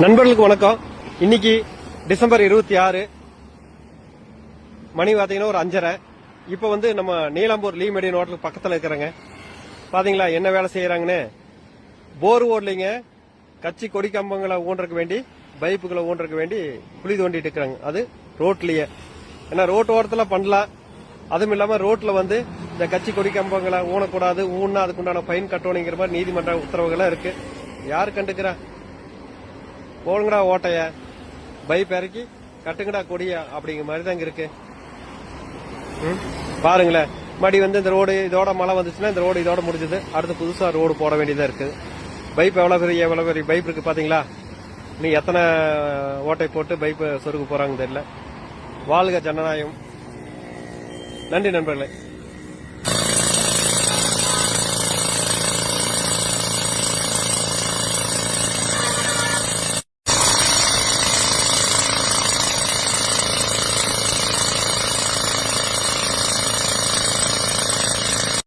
நண்பர்களுக்கு வணக்கம். இன்னைக்கு டிசம்பர் இருபத்தி ஆறு. மணி பார்த்தீங்கன்னா ஒரு அஞ்சரை. இப்போ வந்து நம்ம நீலாம்பூர் லீ மெடியன் ஹோட்டலுக்கு பக்கத்தில் இருக்கிறேங்க. பாத்தீங்களா என்ன வேலை செய்யறாங்கன்னு? போர் ஓடலைங்க. கட்சி கொடி கம்பங்களை ஊன்றக்கு வேண்டி பைப்புகளை ஊன்றக்கு வேண்டி குழி தோண்டிட்டு இருக்கிறாங்க. அது ரோட்லயே. ஏன்னா ரோட் ஓரத்துல பண்ணலாம். அதுவும் இல்லாம ரோட்ல வந்து இந்த கட்சி கொடி கம்பங்களை ஊனக்கூடாது ஊன்னா அதுக்குண்டான ஃபைன் கட்டணுங்கிற மாதிரி நீதிமன்ற உத்தரவுகள்லாம் இருக்கு. யார் கண்டுக்கிறா? போலுங்கடா ஓட்டைய. பைப் இறக்கி கட்டுங்கடா கொடிய அப்படிங்கிற மாதிரி தான் இங்க இருக்கு. ம்? பாருங்களேன். மறுபடி வந்து இந்த ரோடு இதோட மழை வந்துச்சுன்னா இந்த ரோடு இதோட முடிஞ்சது. அடுத்து புதுசா ரோடு போட வேண்டியதா இருக்கு. பைப் எவ்வளவு பெரிய எவ்வளவு பெரிய பைப் இருக்கு பாத்தீங்களா? நீ எத்தனை ஓட்டை போட்டு பைப் சொருக போறாங்க தெரியல. வாழ்க ஜனநாயகம். நன்றி நண்பர்களே.